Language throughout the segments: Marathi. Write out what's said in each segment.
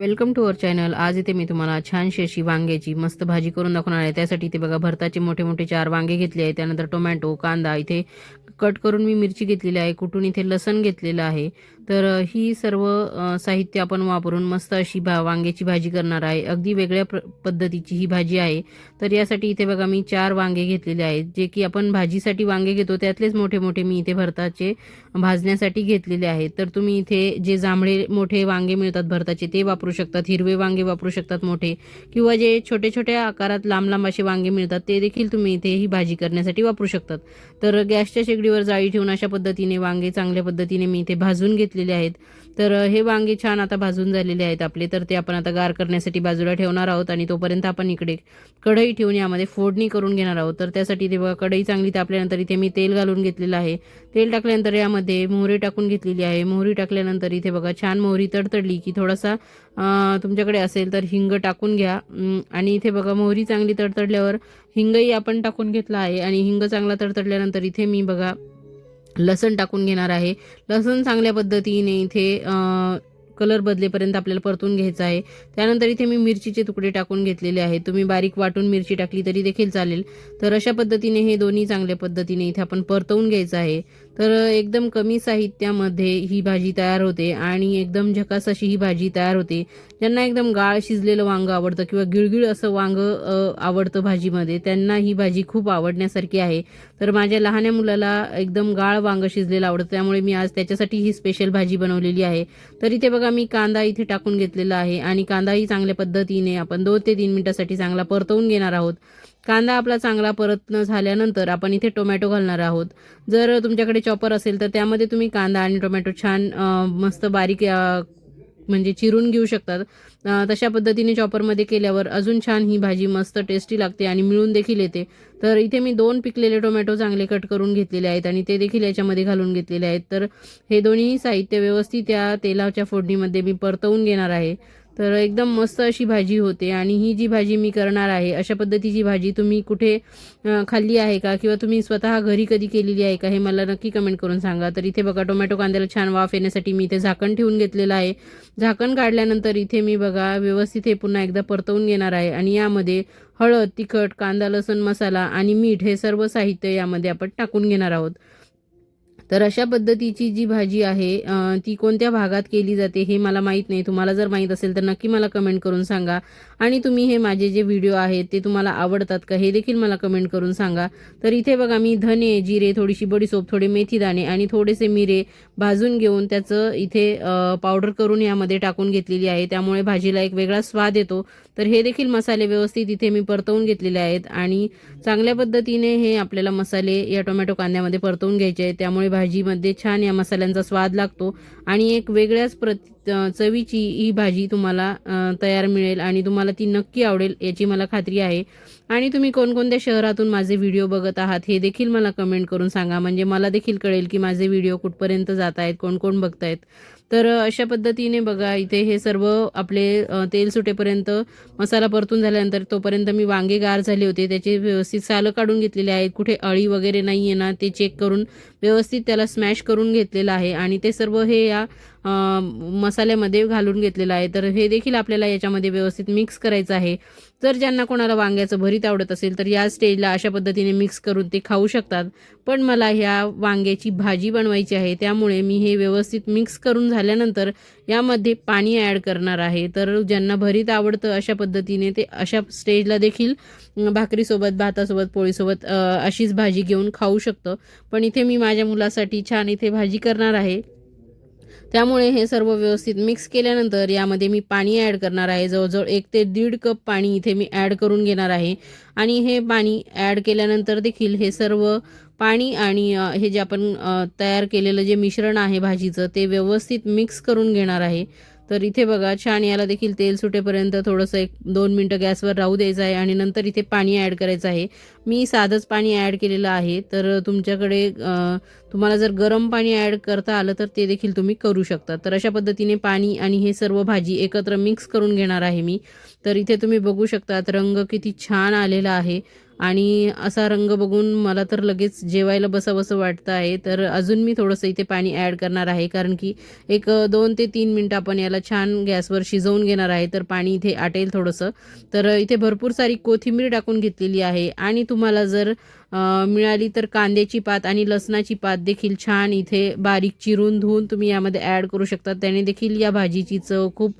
वेलकम टू अवर चॅनल आज इथे मी तुम्हाला छानशी अशी वांग्याची मस्त भाजी करून दाखवणार आहे. त्यासाठी इथे बघा भरताचे मोठे मोठे चार वांगे घेतले आहे त्यानंतर टोमॅटो कांदा इथे कट करून मी मिरची घेतलेली आहे कुठून इथे लसण घेतलेलं आहे. तर ही सर्व साहित्य आपण वापरून मस्त अशी भा वांग्याची भाजी करणार आहे. अगदी वेगळ्या प्र पद्धतीची ही भाजी आहे. तर यासाठी इथे बघा मी चार वांगे घेतलेले आहेत जे की आपण भाजीसाठी वांगे घेतो त्यातलेच मोठे मोठे मी इथे भरताचे भाजण्यासाठी घेतलेले आहेत. तर तुम्ही इथे जे जांभळे मोठे वांगे मिळतात भरताचे ते वापरू शकतात. हिरवे वांगे वापरू शकतात मोठे. किंवा जे छोटे छोट्या आकारात लांब लांब असे वांगे मिळतात ते देखील तुम्ही इथे ही भाजी करण्यासाठी वापरू शकतात. तर गॅसच्या शेगडी चुलीवर जाळी ठेवून अशा पद्धतीने वांगे चांगल्या पद्धतीने मी इथे भाजून घेतलेले आहेत. तर हे वांगे छान आता भाजून झालेले आहेत आपले. तर ते आपण आता गार करण्यासाठी बाजूला ठेवणार आहोत आणि तोपर्यंत आपण इकडे कढई ठेवून यामध्ये फोडणी करून घेणार आहोत. तर त्यासाठी ते बघा कढई चांगली तापल्यानंतर इथे मी तेल घालून घेतलेलं आहे. तेल टाकल्यानंतर यामध्ये मोहरी टाकून घेतलेली आहे. मोहरी टाकल्यानंतर इथे बघा छान मोहरी तडतडली की थोडासा तुमच्याकडे असेल तर हिंग टाकून घ्या. आणि इथे बघा मोहरी चांगली तडतडल्यावर हिंगही आपण टाकून घेतला आहे आणि हिंग चांगला तडतडल्यानंतर इथे मी बघा लसण टाकून घेणार आहे. लसण चांगल्या पद्धतीने इथे कलर बदलेपर्यंत आपल्याला परतून घ्यायचा आहे. त्यानंतर इथे मी मिरचीचे तुकडे टाकून घेतलेले आहेत. तुम्ही बारीक वाटून मिरची टाकली तरी देखील चालेल. तर अशा पद्धतीने हे दोन्ही चांगल्या पद्धतीने इथे आपण परतवून घ्यायचं आहे. तर एकदम कमी साहित्यामध्ये ही भाजी तयार होते आणि एकदम झकास अशी ही भाजी तयार होते. ज्यांना एकदम गाळ शिजलेलं वांगं आवडतं किंवा गिळगिळ असं वांगं आवडतं भाजीमध्ये त्यांना ही भाजी खूप आवडण्यासारखी आहे. तर माझ्या लहान्या मुलाला एकदम गाळ वांगं शिजलेलं आवडतं. त्यामुळे मी आज त्याच्यासाठी ही स्पेशल भाजी बनवलेली आहे. तर इथे बघा मी कांदा इथे टाकून घेतलेला आहे आणि कांदाही चांगल्या पद्धतीने आपण दोन ते तीन मिनिटासाठी चांगला परतवून घेणार आहोत. कांदा आपला चांगला परतणं झाल्यानंतर आपण इथे टोमॅटो घालणार आहोत. जर तुमच्याकडे चॉपर असेल तर त्यामध्ये तुम्ही कांदा आणि टोमॅटो छान मस्त बारीक म्हणजे चिरून घेऊ शकतात. तशा पद्धतीने चॉपरमध्ये केल्यावर अजून छान ही भाजी मस्त टेस्टी लागते आणि मिळून देखील येते. तर इथे मी दोन पिकलेले टोमॅटो चांगले कट करून घेतलेले आहेत आणि ते देखील याच्यामध्ये घालून घेतलेले आहेत. तर हे दोन्ही साहित्य व्यवस्थित या तेलाच्या फोडणीमध्ये मी परतवून घेणार आहे. तर एकदम मस्त अशी भाजी होते. आणि ही जी भाजी मी करणार आहे अशा पद्धतीची भाजी तुम्ही कुठे खाल्ली आहे का? किंवा तुम्ही स्वतः घरी कधी केलेली आहे का? हे मला नक्की कमेंट करून सांगा. तर इथे बघा टोमॅटो कांद्याला छान वाफ येण्यासाठी मी इथे झाकण ठेवून घेतलेलं आहे. झाकण काढल्यानंतर इथे मी बघा व्यवस्थित हे पुन्हा एकदा परतवून घेणार आहे. आणि यामध्ये हळद तिखट कांदा लसूण मसाला आणि मीठ हे सर्व साहित्य यामध्ये आपण टाकून घेणार आहोत. तर अशा पद्धतीची जी भाजी आहे ती कोणत्या भागात केली जाते हे मला माहीत नाही. तुम्हाला जर माहीत असेल तर नक्की मला कमेंट करून सांगा. आणि तुम्ही हे माझे जे व्हिडिओ आहेत ते तुम्हाला आवडतात का हे देखील मला कमेंट करून सांगा. तर इथे बघा मी धने जिरे थोडीशी बडीसोप थोडे मेथी दाणे आणि थोडेसे मिरे भाजून घेऊन त्याचं इथे पावडर करून यामध्ये टाकून घेतलेली आहे. त्यामुळे भाजीला एक वेगळा स्वाद येतो. तर हे देखील मसाले व्यवस्थित इथे मी परतवून घेतलेले आहेत. आणि चांगल्या पद्धतीने हे आपल्याला मसाले या टोमॅटो कांद्यामध्ये परतवून घ्यायचे आहेत. त्यामुळे भाजीमध्ये छान या मसाल्यांचा स्वाद लागतो. आणि एक वेगळ्याच प्रति चवीची ही भाजी तुम्हाला तयार मिळेल आणि तुम्हाला ती नक्की आवडेल याची मला खात्री आहे. आणि तुम्ही कोणकोणत्या शहरातून माझे व्हिडिओ बघत आहात हे देखील मला कमेंट करून सांगा. म्हणजे मला देखील कळेल की माझे व्हिडिओ कुठपर्यंत जात आहेत कोण कोण बघतायत. तर अशा पद्धतीने बघा इथे हे सर्व आपले तेल सुटेपर्यंत मसाला परतून झाल्यानंतर तोपर्यंत मी वांगे गार झाले होते. त्याचे व्यवस्थित सालं काढून घेतलेले आहेत. कुठे अळी वगैरे नाही आहे ना ते चेक करून व्यवस्थित त्याला स्मॅश करून घेतलेलं आहे. आणि ते सर्व हे या मसाल्यामध्ये घालून घेतलेलं आहे. तर हे देखील आपल्याला याच्यामध्ये व्यवस्थित मिक्स करायचं आहे. जर ज्यांना कोणाला वांग्याचं भरीत आवडत असेल तर या स्टेजला अशा पद्धतीने मिक्स करून ते खाऊ शकतात. पण मला ह्या वांग्याची भाजी बनवायची आहे त्यामुळे मी हे व्यवस्थित मिक्स करून झाल्यानंतर यामध्ये पाणी ॲड करणार आहे. तर ज्यांना भरीत आवडतं अशा पद्धतीने ते अशा स्टेजला देखील भाकरीसोबत भातासोबत पोळीसोबत अशीच भाजी घेऊन खाऊ शकतं. पण इथे मी माझ्या मुलासाठी छान इथे भाजी करणार आहे. त्यामुळे हे सर्व व्यवस्थित मिक्स केल्यानंतर यामध्ये मी पाणी ॲड करणार आहे. जवळजवळ एक ते दीड कप पाणी इथे मी ॲड करून घेणार आहे. आणि हे पाणी ॲड केल्यानंतर देखील हे सर्व पाणी आणि हे जे आपण तयार केलेलं जे मिश्रण आहे भाजीचं ते व्यवस्थित मिक्स करून घेणार आहे. तर इथे बघा छान याला देखील तेल सुटेपर्यंत थोडंसं एक दोन मिनटं गॅसवर राहू द्यायचं आहे आणि नंतर इथे पाणी ॲड करायचं आहे. मी साधंच पाणी ॲड केलेलं आहे तर तुमच्याकडे तुम्हाला जर गरम पाणी ॲड करता आलं तर ते देखील तुम्ही करू शकता. तर अशा पद्धतीने पाणी आणि हे सर्व भाजी एकत्र मिक्स करून घेणार आहे मी. तर इथे तुम्ही बघू शकतात रंग किती छान आलेला आहे. आणि असा रंग बघून मला तर लगेच जेवायला बसावंसं वाटतं आहे. तर अजून मी थोडंसं इथे पाणी ॲड करणार आहे. कारण की एक दोन ते तीन मिनटं आपण याला छान गॅसवर शिजवून घेणार आहे. तर पाणी इथे आटेल थोडंसं. तर इथे भरपूर सारी कोथिंबीर टाकून घेतलेली आहे. आणि तुम्हाला जर मिळाली तर कांद्याची पात आणि लसणाची पात देखील छान इथे बारीक चिरून धुवून तुम्ही यामध्ये ॲड करू शकता. त्याने देखील या भाजीची चव खूप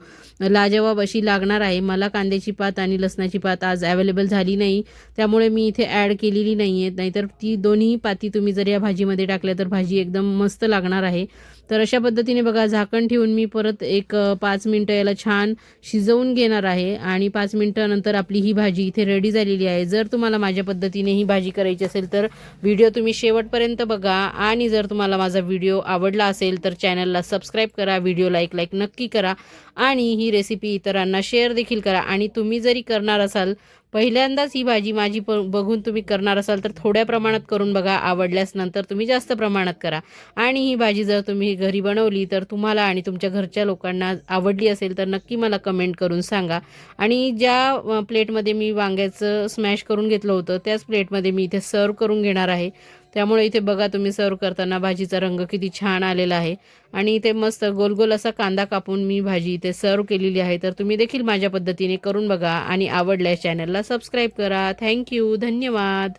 लाजवाब अशी लागणार आहे. मला कांद्याची पात आणि लसणाची पात आज अवेलेबल झाली नाही. त्यामुळे मी इथे ॲड केलेली नाही आहे नाहीतर ती दोन्ही पाती तुम्ही जर या भाजीमध्ये टाकल्या तर भाजी एकदम मस्त लागणार आहे. तर अशा पद्धतीने बघा झाकण ठेवून मी परत एक पाच मिनटं याला छान शिजवून घेणार आहे. आणि पाच मिनटानंतर आपली ही भाजी इथे रेडी झालेली आहे. जर तुम्हाला माझ्या पद्धतीने ही भाजी करायची असेल तर व्हिडिओ तुम्ही शेवटपर्यंत बघा. आणि जर तुम्हाला माझा व्हिडिओ आवडला असेल तर चॅनलला सबस्क्राईब करा व्हिडिओ लाईक लाईक नक्की करा. आणि ही रेसिपी इतरांना शेअर देखील करा. आणि तुम्ही जरी करणार असाल पहिल्यांदाच ही भाजी माझी प बघून तुम्ही करणार असाल तर थोड्या प्रमाणात करून बघा आवडल्यास नंतर तुम्ही जास्त प्रमाणात करा. आणि ही भाजी जर तुम्ही घरी बनवली तर तुम्हाला आणि तुमच्या घरच्या लोकांना आवडली असेल तर नक्की मला कमेंट करून सांगा. आणि ज्या प्लेटमध्ये मी वांग्याचं स्मॅश करून घेतलं होतं त्याच प्लेटमध्ये मी इथे सर्व करून घेणार आहे. त्यामुळे इथे बघा तुम्ही सर्व करताना भाजीचा रंग किती छान आलेला आहे. आणि इथे मस्त गोल गोल असा कांदा कापून मी भाजी इथे सर्व केलेली आहे. तर तुम्ही देखील माझ्या पद्धतीने करून बघा आणि आवडल्यास चॅनलला सबस्क्राईब करा. थँक्यू धन्यवाद.